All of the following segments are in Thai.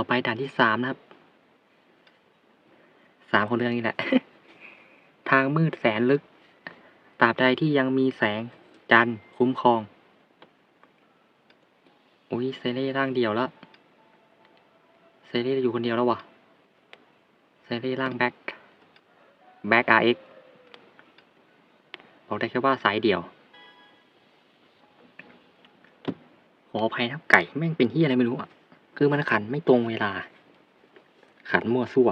ต่อไปด่านที่สามนะครับ สามของเรื่องนี้แหละ ทางมืดแสนลึก ตราบใดที่ยังมีแสงจันทร์คุ้มครอง อุ้ยเซเล่ร่างเดียวแล้วเซเล่อยู่คนเดียวแล้ววะเซเล่ร่างแบ็คแบ็คอาร์เอ็กบอกได้แค่ว่าสายเดี่ยวขออภัยนะไก่แม่งเป็นที่อะไรไม่รู้อะ คือมันขันไม่ตรงเวลา ขันมั่วซั่ว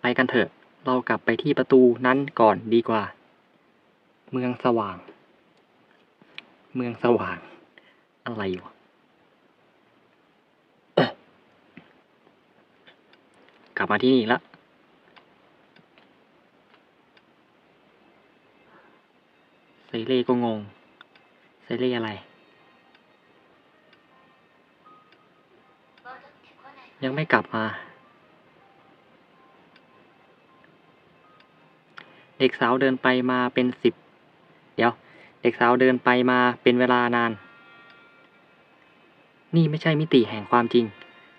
ไปกันเถอะ เรากลับไปที่ประตูนั้นก่อนดีกว่า เมืองสว่าง เมืองสว่าง อะไรวะกลับมาที่นี่อีกแล้วเซเล่ก็งง เซเล่อะไร ยังไม่กลับมา เด็กสาวเดินไปมาเป็นสิบ เดี๋ยว เด็กสาวเดินไปมาเป็นเวลานาน นี่ไม่ใช่มิติแห่งความจริง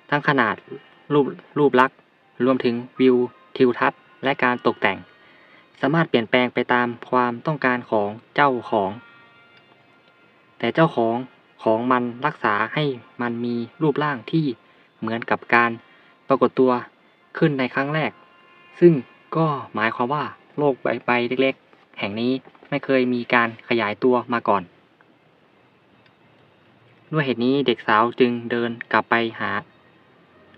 ทั้งขนาดรูปรูปลักษ์รวมถึงวิว ทิวทัศน์ และการตกแต่ง สามารถเปลี่ยนแปลงไปตามความต้องการของเจ้าของ แต่เจ้าของของมันรักษาให้มันมีรูปร่างที่ เหมือนกับการปรากฏตัวขึ้นในครั้งแรก ซึ่งก็หมายความว่าโลกใบใบเล็กๆ แห่งนี้ไม่เคยมีการขยายตัวมาก่อน ด้วยเหตุนี้เด็กสาวจึงเดินกลับไปหา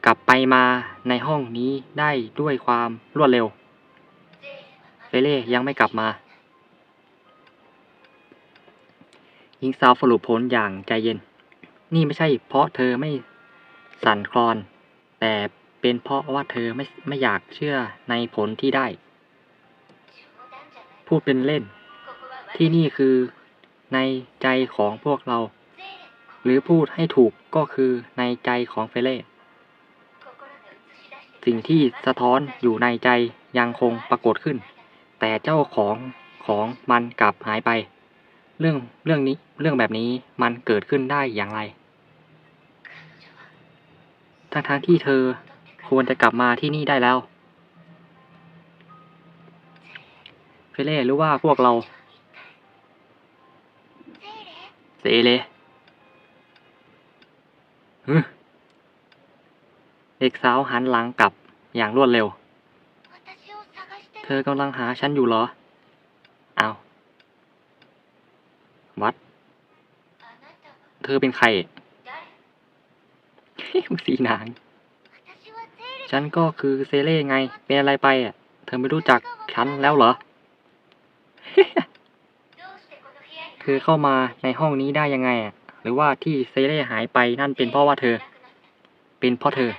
กลับไปมาในห้องนี้ได้ด้วยความรวดเร็วเฟเล่ยังไม่กลับมาหญิงสาวสรุปผลอย่างใจเย็น นี่ไม่ใช่เพราะเธอไม่ สั่นคลอน แต่เป็นเพราะว่าเธอไม่ไม่อยากเชื่อในผลที่ได้ พูดเป็นเล่น ที่นี่คือในใจของพวกเรา หรือพูดให้ถูกก็คือในใจของเฟเล่สิ่งที่สะท้อนอยู่ในใจยังคงปรากฏขึ้น แต่เจ้าของของมันกลับหายไป เรื่องเรื่องนี้เรื่องแบบนี้มันเกิดขึ้นได้อย่างไร ทั้งที่เธอควรจะกลับมาที่นี่ได้แล้ว เฟเล่รู้ว่าพวกเรา เซเลฮึเด็กสาวหันหลังกลับอย่างรวดเร็ว เธอกำลังหาฉันอยู่เหรอ เอาวัด เธอเป็นใคร สีหนาง ฉันก็คือเซเล่ไง เป็นอะไรไปอะ เธอไม่รู้จักฉันแล้วเหรอ เธอเข้ามาในห้องนี้ได้ยังไงอะ หรือว่าที่เซเล่หายไปนั่นเป็นเพราะว่าเธอ เป็นเพราะเธอ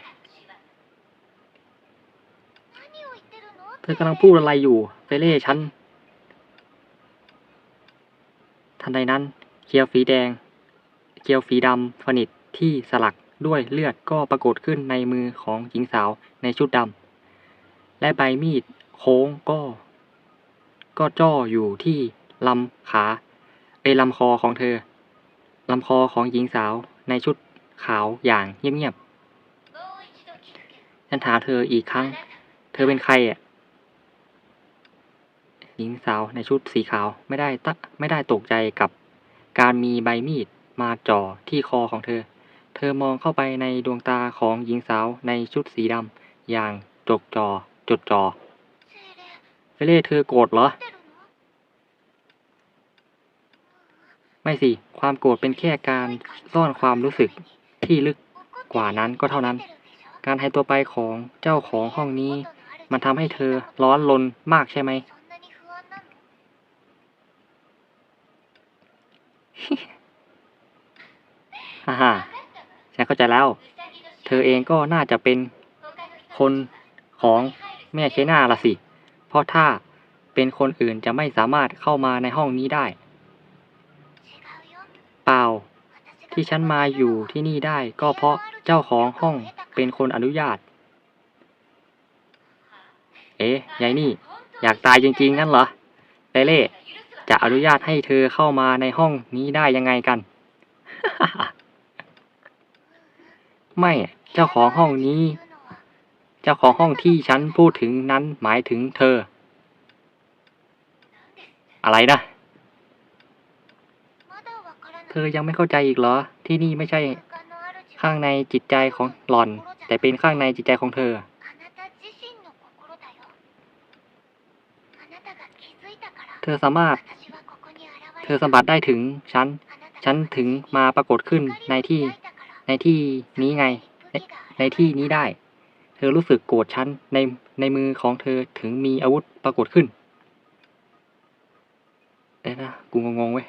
เธอกำลังพูดอะไรอยู่เฟเล่ฉัน ทันใดนั้นเคียวฝีแดงเคียวฝีดำฝนิดที่สลัก ด้วยเลือดก็ปรากฏขึ้นในมือของหญิงสาวในชุดดำและใบมีดโค้งก็ ก็จ้ออยู่ที่ลำขาเอลำคอของเธอลำคอของหญิงสาวในชุดขาวอย่างเงียบๆฉันถามเธออีกครั้ง เธอเป็นใครอะหญิงสาวในชุดสีขาวไม่ได้ตไม่ได้ตกใจกับการมีใบมีดมาจ่อที่คอของเธอ เธอมองเข้าไปในดวงตาของหญิงสาวในชุดสีดำอย่างจดจอ่อจดจอ่อเฟเล่เธอโกรธเหรอ ไม่สิ ความโกรธเป็นแค่การซ่อนความรู้สึกที่ลึกกว่านั้นก็เท่านั้น การหายตัวไปของเจ้าของห้องนี้ มันทำให้เธอร้อนรนมากใช่ไหมฮ่าฮ่า ฉันเข้าใจแล้ว เธอเองก็น่าจะเป็นคนของแม่เคน่าละสิ เพราะถ้าเป็นคนอื่นจะไม่สามารถเข้ามาในห้องนี้ได้ เปล่า ที่ฉันมาอยู่ที่นี่ได้ก็เพราะเจ้าของห้องเป็นคนอนุญาต เอ๊ะยายนี่ อยากตายจริงๆงั้นเหรอเปเล่จะอนุญาตให้เธอเข้ามาในห้องนี้ได้ยังไงกัน ไม่เจ้าของห้องนี้ เจ้าของห้องที่ฉันพูดถึงนั้นหมายถึงเธอ อะไรนะ เธอยังไม่เข้าใจอีกเหรอ ที่นี่ไม่ใช่ข้างในจิตใจของหล่อน แต่เป็นข้างในจิตใจของเธอ เธอสามารถ เธอสัมผัสได้ถึงฉัน ฉันถึงมาปรากฏขึ้นในที่ ในที่นี้ไงในในที่นี้ได้ เธอรู้สึกโกรธฉันในในมือของเธอถึงมีอาวุธปรากฏขึ้น เอ๊ะนะกูงงๆเว้ย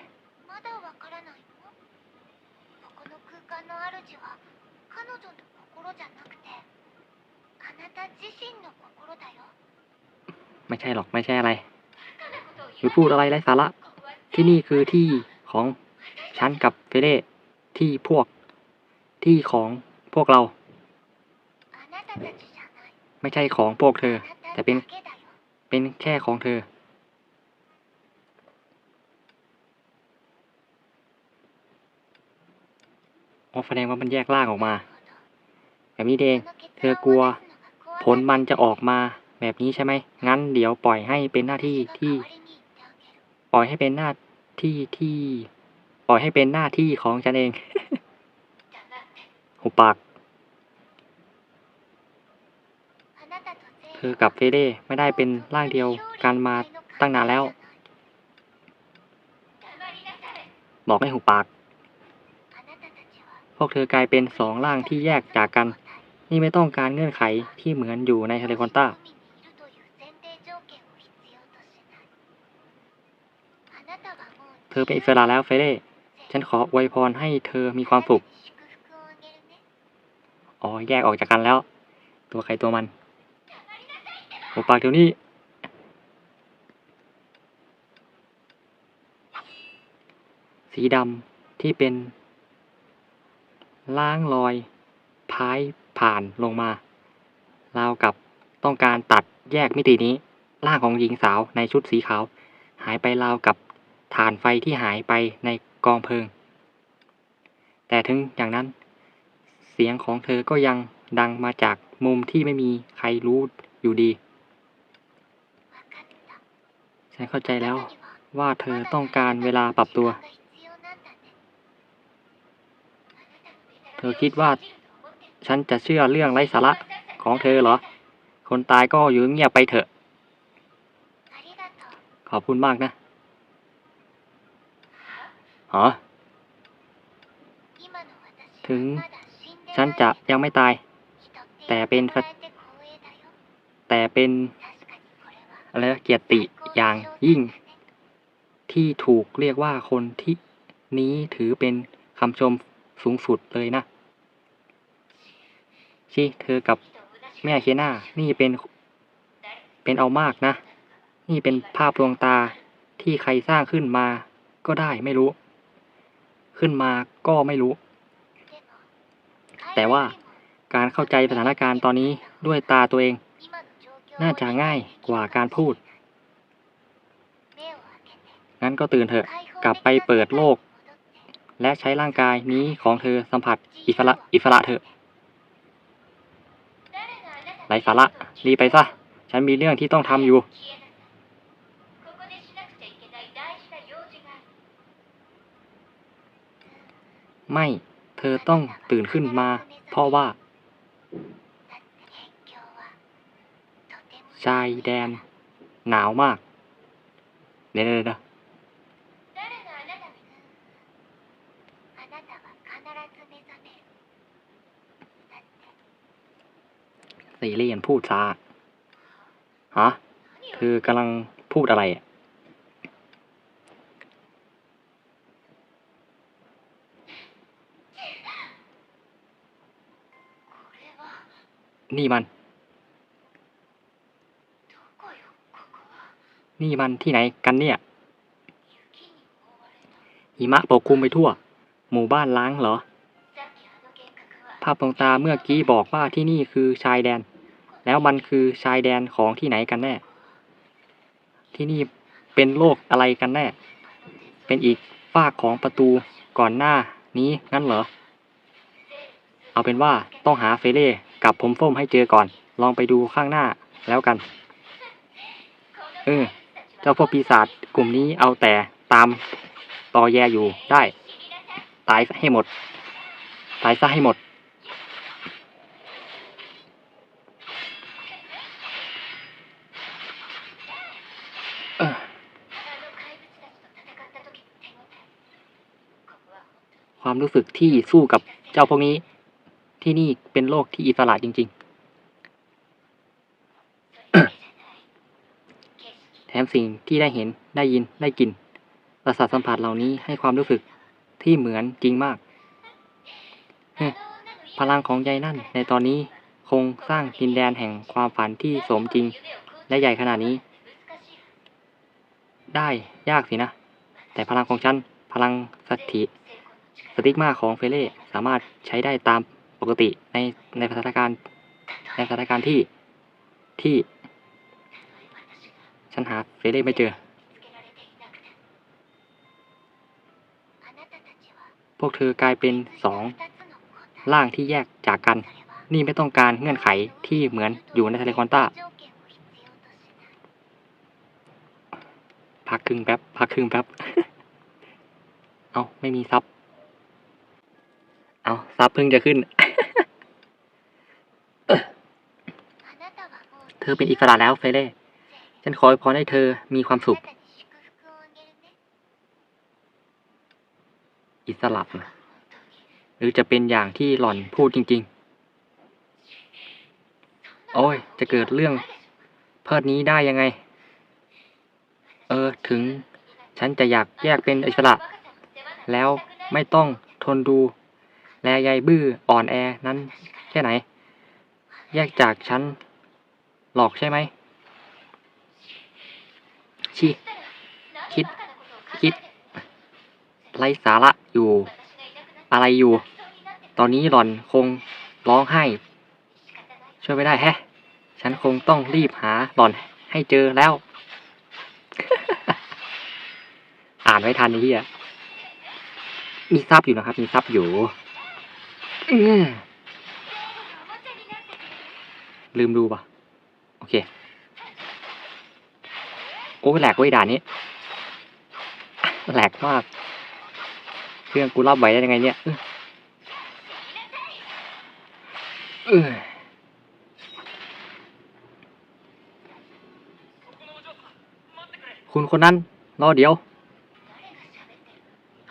ไม่ใช่หรอกไม่ใช่อะไรหรือพูดอะไรไร้สาระ ที่นี่คือที่ของฉันกับเฟเร่ที่พวก ที่ของพวกเรา ไม่ใช่ของพวกเธอ แต่เป็นเป็นแค่ของเธอ ออแสดงว่ามันแยกล่างออกมา แบบนี้เอง เธอกลัว ผลมันจะออกมาแบบนี้ใช่ไหม งั้นเดี๋ยวปล่อยให้เป็นหน้าที่ที่ ปล่อยให้เป็นหน้าที่ที่ ปล่อยให้เป็นหน้าที่ของฉันเอง หุบปากเธอกับเฟเดไม่ได้เป็นร่างเดียวกันมาตั้งนานแล้ว บอกให้หุบปาก พวกเธอกลายเป็นสองร่างที่แยกจากกัน นี่ไม่ต้องการเงื่อนไขที่เหมือนอยู่ในทะเลคอนต้าเธอเป็นอิสระแล้วเฟเดฉันขออวยพรให้เธอมีความสุข อ๋อแยกออกจากกันแล้ว ตัวใครตัวมันหุบปากเดี๋ยวนี้สีดำที่เป็น ล้างรอยพายผ่านลงมาราวกับต้องการตัดแยกมิตินี้ร่างของหญิงสาวในชุดสีขาว หายไปราวกับฐานไฟที่หายไปในกองเพลิง แต่ถึงอย่างนั้น สียงของเธอก็ยังดังมาจากมุมที่ไม่มีใครรู้อยู่ดี ฉันเข้าใจแล้วว่าเธอต้องการเวลาปรับตัว เธอคิดว่า ฉันจะเชื่อเรื่องไร้สาระของเธอเหรอ คนตายก็อยู่เงียบไปเถอะ ขอบคุณมากนะฮะถึง ฉันจะยังไม่ตาย แต่เป็นฟะแต่เป็นอะไรนะเกียรติอย่างยิ่ง ที่ถูกเรียกว่าคนที่นี้ถือเป็นคำชมสูงสุดเลยนะชิเธอกับแม่เคน่า นี่เป็น เป็นเอามากนะ นี่เป็นภาพลวงตาที่ใครสร้างขึ้นมาก็ได้ไม่รู้ ขึ้นมาก็ไม่รู้ แต่ว่าการเข้าใจสถานการณ์ตอนนี้ด้วยตาตัวเอง น่าจะง่ายกว่าการพูด งั้นก็ตื่นเถอะ กลับไปเปิดโลก และใช้ร่างกายนี้ของเธอสัมผัสอิสระอิสระเถอะไรสาระรีไปซะ ฉันมีเรื่องที่ต้องทำอยู่ ไม่ เธอต้องตื่นขึ้นมา ราะว่า ชายแดน หนาวมากเดี๋ยวเดี๋ยวซีเรียนพูดช้า ฮะ เธอกำลังพูดอะไรอะ นี่มัน นี่มันที่ไหนกันเนี่ย หิมะปกคลุมไปทั่ว หมู่บ้านล้างเหรอ ภาพตรงตาเมื่อกี้บอกว่าที่นี่คือชายแดน แล้วมันคือชายแดนของที่ไหนกันแน่ ที่นี่เป็นโลกอะไรกันแน่ เป็นอีกฝากของประตูก่อนหน้านี้งั้นเหรออเอาเป็นว่าต้องหาเฟเล่ กับผมโฟมให้เจอก่อน ลองไปดูข้างหน้าแล้วกัน เออ เจ้าพวกปีศาจกลุ่มนี้เอาแต่ตามตอแยอยู่ได้ ตายให้หมด ตายซะให้หมดความรู้สึกที่สู้กับเจ้าพวกนี้ ที่นี่เป็นโลกที่อิสระจริง ๆ แถมสิ่งที่ได้เห็นได้ยินได้กลิ่นประสาทสัมผัสเหล่านี้ให้ความรู้สึกที่เหมือนจริงมากพลังของยายนั่น ในตอนนี้คงสร้างดินแดนแห่งความฝันที่สมจริง และใหญ่ขนาดนี้ ได้ยากสินะ แต่พลังของฉัน พลังสถิสติกมาของเฟเล่สามารถใช้ได้ตาม ปกติในในสถานการณ์ในสถานการณ์ที่ที่ ฉันหาเฟเล่ไม่เจอ พวกเธอกลายเป็นสองร่างที่แยกจากกัน นี่ไม่ต้องการเงื่อนไขที่เหมือนอยู่ในทะเลคอนต้าพักครึ่งแป๊บพักครึ่งแป๊บ เอาไม่มีซับ เอาซับเพิ่งจะขึ้น เธอเป็นอิสระแล้วเฟเล่ ฉันขอให้พอให้เธอมีความสุข อิสระหรือจะเป็นอย่างที่หล่อนพูดจริง ๆ โอ้ย จะเกิดเรื่องเพิดนี้ได้ยังไง เออ ถึง ฉันจะอยากแยกเป็นอิสระ แล้วไม่ต้องทนดู แลยายบื้ออ่อนแอนั้นแค่ไหน แยกจากฉัน หลอกใช่ไหมชิคิด คิด ไร้สาระอยู่ อะไรอยู่ ตอนนี้หล่อนคงร้องไห้ ช่วยไม่ได้แฮะ ฉันคงต้องรีบหาหล่อนให้เจอแล้ว อ่านไว้ทันไอ้เหี้ยมีซับอยู่นะครับ มีซับอยู่อื้อลืมดูปะโอเค โอ้แหลกเว้ยด่านนี้แหลกมาก เครื่องกูรับไหวได้ยังไงเนี่ยเออคุณคนนั้น รอเดี๋ยว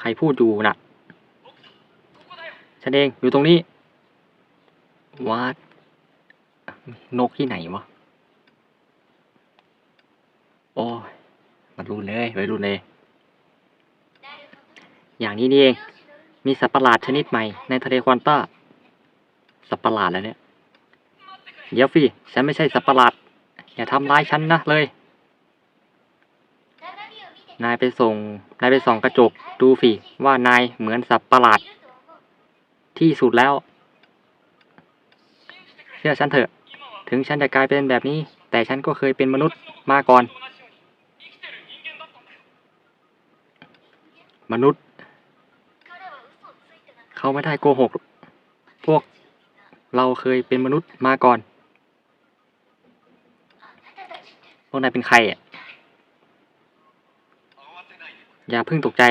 ใครพูดอยู่น่ะ ฉันเองอยู่ตรงนี้ วัด นกที่ไหนวะ โอ้ยมันรุนเลยไปรุนเลย อย่างนี้นี่เอง มีสัตว์ประหลาดชนิดใหม่ในทะเลควอนต้า สัตว์ประหลาดแล้วเนี่ย เดี๋ยวฟีฉันไม่ใช่สัตว์ประหลาด อย่าทำร้ายฉันนะเลย นายไปส่ง นายไปส่องกระจกดูฟีว่านายเหมือนสัตว์ประหลาด ที่สุดแล้ว เชื่อฉันเถอะ ถึงฉันจะกลายเป็นแบบนี้ แต่ฉันก็เคยเป็นมนุษย์มาก่อน มนุษย์ เขาไม่ได้โกหก พวกเราเคยเป็นมนุษย์มาก่อน พวกนายเป็นใครอะ อย่าเพิ่งตกใจ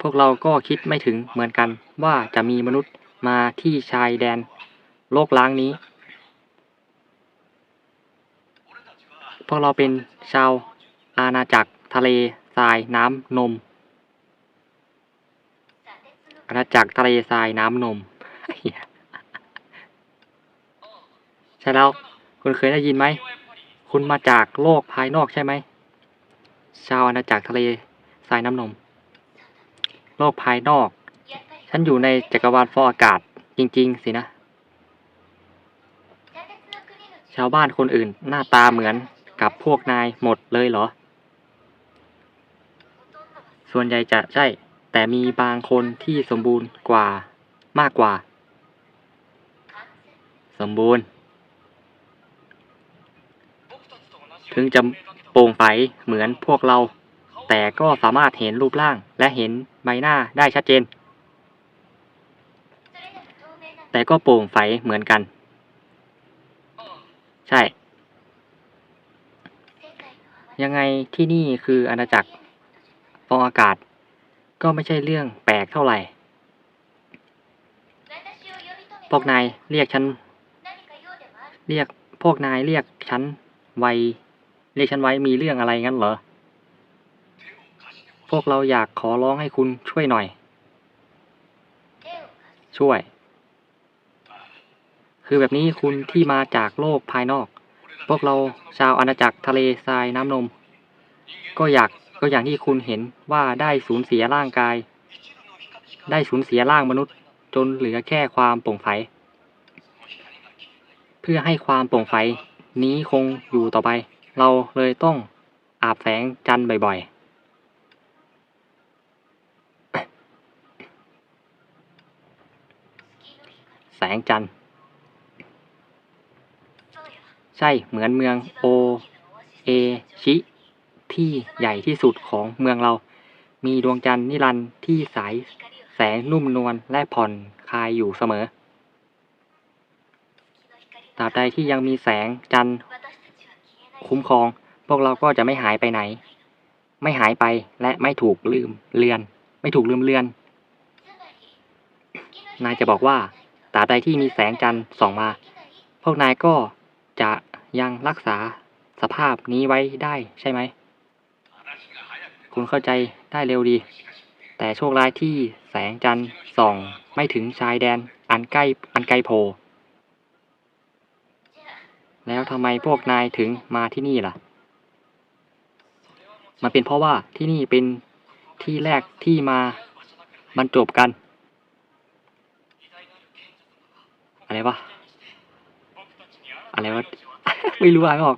พวกเราก็คิดไม่ถึงเหมือนกันว่าจะมีมนุษย์มาที่ชายแดน โลกล้างนี้ พวกเราเป็นชาวอาณาจักรทะเลทรายน้ำนม อาณาจักรทะเลทรายน้ำนม ใช่แล้ว คุณเคยได้ยินไหม คุณมาจากโลกภายนอกใช่ไหม ชาวอาณาจักรทะเลทรายน้ำนม โลกภายนอก ฉันอยู่ในจักรวาลฟอกอากาศจริง ๆ สินะ ชาวบ้านคนอื่นหน้าตาเหมือนกับพวกนายหมดเลยเหรอ ส่วนใหญ่จะใช่ แต่มีบางคนที่สมบูรณ์กว่ามากกว่า สมบูรณ์ ถึงจะโปร่งใสเหมือนพวกเรา แต่ก็สามารถเห็นรูปร่างและเห็นใบหน้าได้ชัดเจน แต่ก็โปร่งใสเหมือนกัน ใช่ ยังไงที่นี่คืออาณาจักรฟองอากาศ ก็ไม่ใช่เรื่องแปลกเท่าไหร่ พวกนายเรียกฉัน เรียกพวกนายเรียกฉันไวเรียกฉันไว้มีเรื่องอะไรงั้นเหรอ พวกเราอยากขอร้องให้คุณช่วยหน่อย ช่วย คือแบบนี้คุณที่มาจากโลกภายนอก พวกเราชาวอาณาจักรทะเลทรายน้ำนม ก็อยาก ก็อย่างที่คุณเห็นว่าได้สูญเสียร่างกาย ได้สูญเสียร่างมนุษย์จนเหลือแค่ความโปร่งใส เพื่อให้ความโปร่งใสนี้คงอยู่ต่อไป เราเลยต้องอาบแสงจันบ่อยๆแสงจันใช่เหมือนเมืองโอเอชิ ที่ใหญ่ที่สุดของเมืองเรา มีดวงจันทร์นิรันดร์ที่สายแสงนุ่มนวลและผ่อนคลายอยู่เสมอตราบใดที่ยังมีแสงจันทร์คุ้มครอง พวกเราก็จะไม่หายไปไหน ไม่หายไปและไม่ถูกลืมเลือน ไม่ถูกลืมเลือน นายจะบอกว่าตราบใดที่มีแสงจันทร์ส่องมา พวกนายก็จะยังรักษาสภาพนี้ไว้ได้ใช่ไหม คุณเข้าใจได้เร็วดี แต่โชคร้ายที่แสงจันทร์ส่องไม่ถึงชายแดนอันใกล้อันไกลโพ แล้วทำไมพวกนายถึงมาที่นี่ล่ะ มันเป็นเพราะว่าที่นี่เป็นที่แรกที่มาบรรจบกัน อะไรวะ อะไรวะ ไม่รู้อ่านออก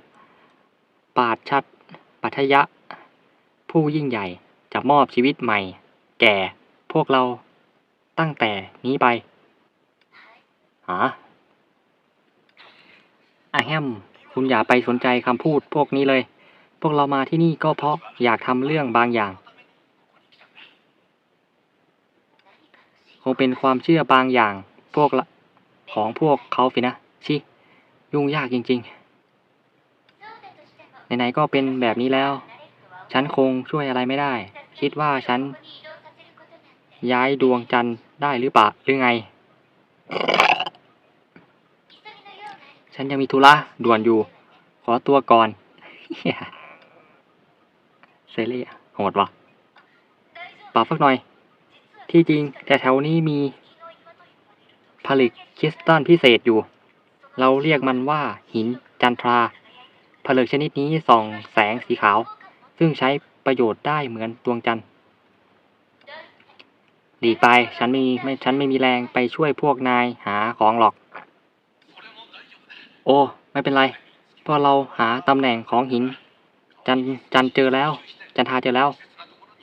ปาดชัด ปัทยะ ผู้ยิ่งใหญ่จะมอบชีวิตใหม่ แก่พวกเราตั้งแต่นี้ไปฮะอะแฮมคุณอย่าไปสนใจคำพูดพวกนี้เลย พวกเรามาที่นี่ก็เพราะอยากทำเรื่องบางอย่าง คงเป็นความเชื่อบางอย่างพวกของพวกเขาสินะ ชิ ยุ่งยากจริง ๆ ไหนๆก็เป็นแบบนี้แล้ว ฉันคงช่วยอะไรไม่ได้ คิดว่าฉัน ย้ายดวงจันทร์ได้หรือเปล่าหรือไง ฉันยังมีธุระด่วนอยู่ ขอตัวก่อนเซเล่โหดวะปรับสักหน่อย ที่จริงแต่แถวนี้มี ผลิตคริสตัลพิเศษอยู่ เราเรียกมันว่าหินจันทราผลึกชนิดนี้ส่องแสงสีขาว ซึ่งใช้ประโยชน์ได้เหมือนดวงจันทร์หลีไปฉันไม่มีไม่ฉันไม่มีแรงไปช่วยพวกนายหาของหรอก โอ้ ไม่เป็นไรเพราะเราหาตำแหน่งของหิน จันจันเจอแล้ว จันทาเจอแล้ว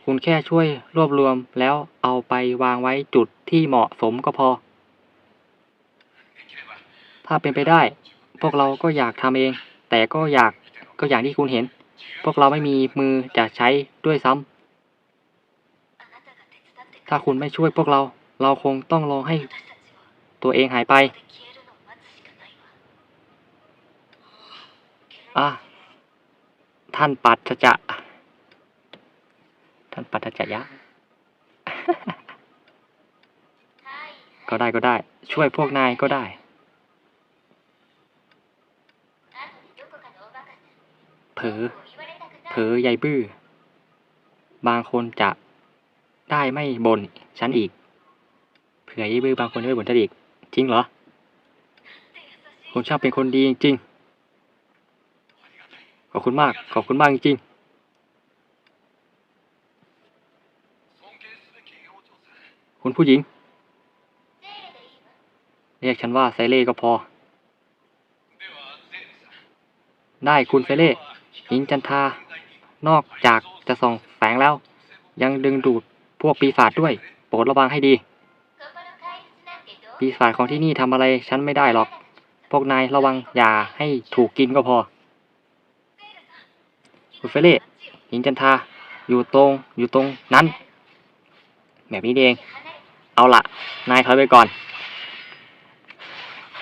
คุณแค่ช่วยรวบรวมแล้วเอาไปวางไว้จุดที่เหมาะสมก็พอ ถ้าเป็นไปได้ พวกเราก็อยากทำเอง แต่ก็อยากก็อย่างที่คุณเห็น พวกเราไม่มีมือจะใช้ด้วยซ้ำ ถ้าคุณไม่ช่วยพวกเรา เราคงต้องรอให้ตัวเองหายไป อะ ท่านปัตจะ ท่านปัตจะยะ ก็ได้ก็ได้ ช่วยพวกนายก็ได้ ผลอเผลอใยบื้อ บางคนจะได้ไม่บนฉันอีก เผื่อใยบื้อบางคนจะไม่บนฉันอีก จริงเหรอ คุณชอบเป็นคนดีจริงขอบคุณมาก ขอบคุณมากจริงคุณผู้หญิง เรียกฉันว่าไซเล่ก็พอ ได้คุณไซเล่ หินจันทา นอกจากจะส่องแสงแล้ว ยังดึงดูดพวกปีศาจด้วย โปรดระวังให้ดี ปีศาจของที่นี่ทำอะไรฉันไม่ได้หรอก พวกนายระวังอย่าให้ถูกกินก็พอคุณเฟเล่หินจันทาอยู่ตรงอยู่ตรงนั้น แบบนี้เอง เอาละนายถอยไปก่อน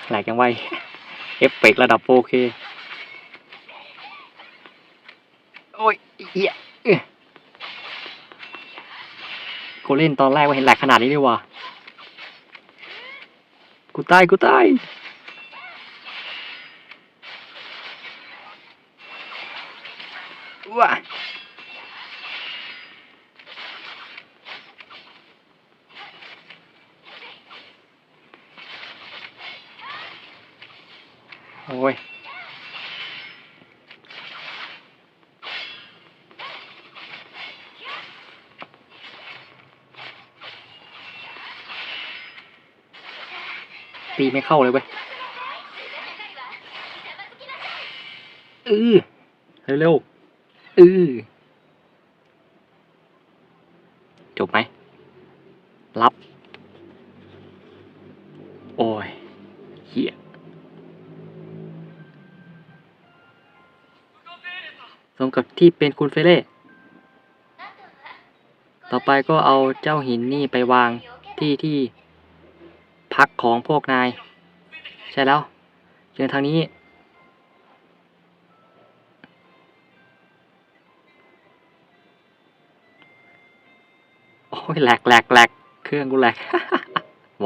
แหลกยังไวเอฟเฟกระดับโอเค เอ้ยกูเล่นตอนแรกว่าเห็นแหลกขนาดนี้นี่หว่ากูตายกูตายว้าโอ้ย ตีไม่เข้าเลยเว้ยเออเร็วๆเออจบไหม รับ โอ้ยเหี้ยสมกับที่เป็นคุณเฟเล่ ต่อไปก็เอาเจ้าหินนี่ไปวางที่ที่ พักของพวกนาย ใช่แล้วเชิญทางนี้ โอ้ยแหลกแหลกแหลกเครื่องกูแหลก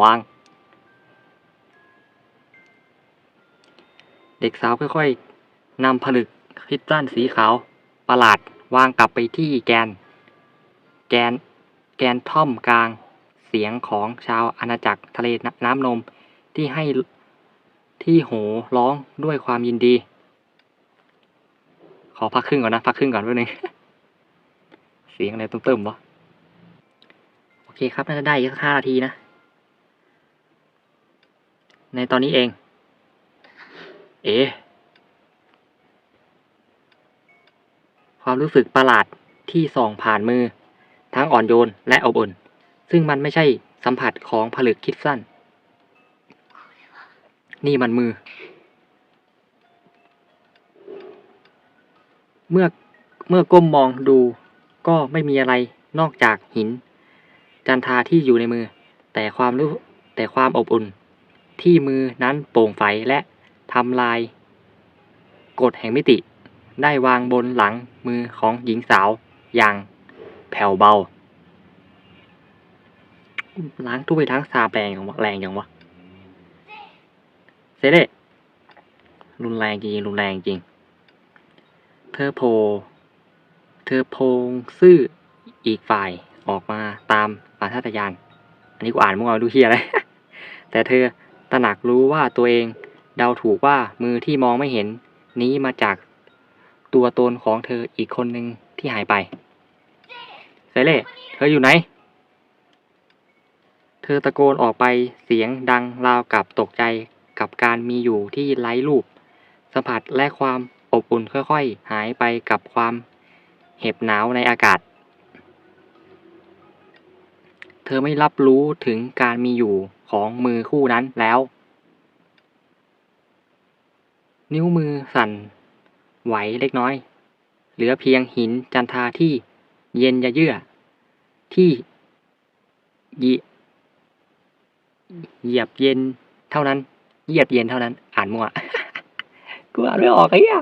วาง เด็กสาวค่อยๆนำผลึกคริสตัลสีขาว ประหลาดวางกลับไปที่แกน แกน แกนท่อมกลาง สียงของชาวอาณาจักรทะเลนน้ำนมที่ให้ที่โหร้องด้วยความยินดี ขอพักครึ่งก่อนนะ พักครึ่งก่อนแป๊บนึงเสียงอะไรตุ้มๆวะโอเคครับน่าจะได้อีกสักห้านาทีนะ ในตอนนี้เอง เอ๋ความรู้สึกประหลาดที่ส่องผ่านมือ ทั้งอ่อนโยนและอบอุ่น ซึ่งมันไม่ใช่สัมผัสของผลึกคิดสั้น นี่มันมือ เมื่อเมื่อก้มมองดูก็ไม่มีอะไรนอกจากหิน จันทาที่อยู่ในมือ แต่ความรู้แต่ความอบอุ่น ที่มือนั้นโปร่งใสและทำลายกฎแห่งมิติ ได้วางบนหลังมือของหญิงสาวอย่างแผ่วเบา ล้างถ้วยทั้งซาแรงอย่างวะแรงอย่างวะเซเล่รุนแรงจริงรุนแรงจริง เธอโพ เธอโพงซื่ออีกฝ่ายออกมาตามปาทตยาน อันนี้กูอ่านมั่วดูเฮียอะไร แต่เธอตระหนักรู้ว่าตัวเองเดาถูกว่ามือที่มองไม่เห็น นี้มาจากตัวตนของเธออีกคนหนึ่งที่หายไปเซเล่เธออยู่ไหน เธอตะโกนออกไปเสียงดังราวกับตกใจกับการมีอยู่ที่ไร้รูป สัมผัสและความอบอุ่นค่อยๆ หายไปกับความเห็บหนาวในอากาศ เธอไม่รับรู้ถึงการมีอยู่ของมือคู่นั้นแล้ว นิ้วมือสั่น ไหวเล็กน้อย เหลือเพียงหินจันทาที่เย็นยะเยือกที่ยิ เหยียบเย็นเท่านั้น เหยียบเย็นเท่านั้น อ่านมั่วกูอ่านไม่ออกไอ้เหี้ย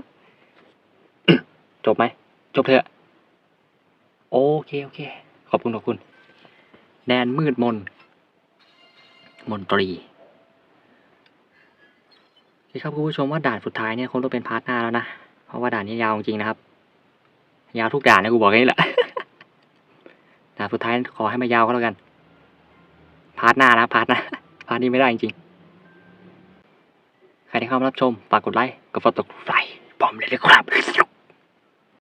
จบไหม จบเถอะ โอเค โอเค ขอบคุณ ขอบคุณ แดนมืดมน มนตรีโอเคครับคุณผู้ชมว่าด่านสุดท้ายเนี่ยคงต้องเป็นพาร์ทหน้าแล้วนะ เพราะว่าด่านนี้ยาวจริงนะครับ ยาวทุกด่านนะกูบอกแค่นี้แหละ ด่านสุดท้ายขอให้มายาวก็แล้วกัน พาร์ทหน้านะพาร์ทหน้า พาดนี้ไม่ได้จริงๆ ใครที่เข้ามารับชมฝากกดไลค์ กดฟอลโต้ไลค์ปอมเลยเลยครับ